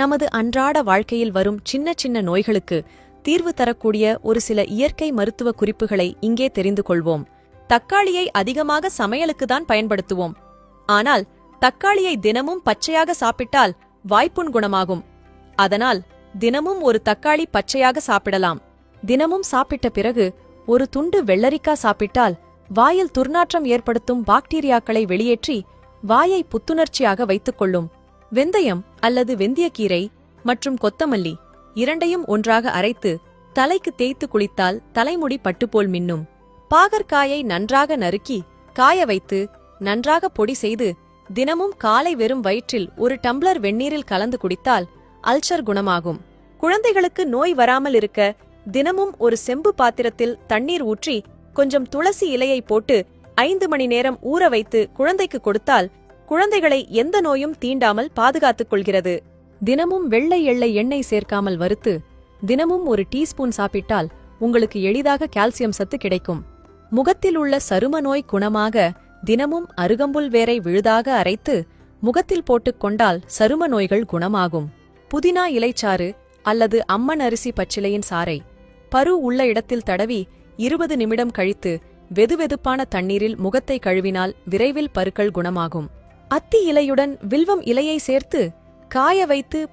நமது அன்றாட வாழ்க்கையில் வரும் சின்ன சின்ன நோய்களுக்கு தீர்வு தரக்கூடிய ஒரு சில இயற்கை மருத்துவ குறிப்புகளை இங்கே தெரிந்து கொள்வோம். தக்காளியை அதிகமாக சமையலுக்கு தான் பயன்படுத்துவோம். ஆனால் தக்காளியை தினமும் பச்சையாக சாப்பிட்டால் வாய்ப்புண் குணமாகும். அதனால் தினமும் ஒரு தக்காளி பச்சையாக சாப்பிடலாம். தினமும் சாப்பிட்ட பிறகு ஒரு துண்டு வெள்ளரிக்காய் சாப்பிட்டால் வாயில் துர்நாற்றம் ஏற்படுத்தும் பாக்டீரியாக்களை வெளியேற்றி வாயை புத்துணர்ச்சியாக வைத்துக் கொள்ளும். வெந்தயம் அல்லது வெந்தயக்கீரை மற்றும் கொத்தமல்லி இரண்டையும் ஒன்றாக அரைத்து தலைக்கு தேய்த்து குளித்தால் தலைமுடி பட்டுப்போல் மின்னும். பாகற்காயை நன்றாக நறுக்கி காய வைத்து நன்றாக பொடி செய்து தினமும் காலை வெறும் வயிற்றில் ஒரு டம்ளர் வெந்நீரில் கலந்து குடித்தால் அல்சர் குணமாகும். குழந்தைகளுக்கு நோய் வராமல் இருக்க தினமும் ஒரு செம்பு பாத்திரத்தில் தண்ணீர் ஊற்றி கொஞ்சம் துளசி இலையை போட்டு ஐந்து மணி நேரம் ஊற வைத்து குழந்தைக்கு கொடுத்தால் குழந்தைகளை எந்த நோயும் தீண்டாமல் பாதுகாத்துக் கொள்கிறது தினமும் வெள்ளை எள்ளை எண்ணெய் சேர்க்காமல் வறுத்து தினமும் ஒரு டீஸ்பூன் சாப்பிட்டால் உங்களுக்கு எளிதாக கால்சியம் சத்து கிடைக்கும். முகத்தில் உள்ள சரும நோய் குணமாக தினமும் அருகம்புல் வேரை விழுதாக அரைத்து முகத்தில் போட்டுக் கொண்டால் சரும நோய்கள் குணமாகும். புதினா இலைச்சாறு அல்லது அம்மன் அரிசி பச்சிலையின் சாறை பரு உள்ள இடத்தில் தடவி இருபது நிமிடம் கழித்து வெதுவெதுப்பான தண்ணீரில் முகத்தை கழுவினால் விரைவில் பருக்கள் குணமாகும். அத்தி இலையுடன் வில்வம் இலையை சேர்த்து காய வைத்து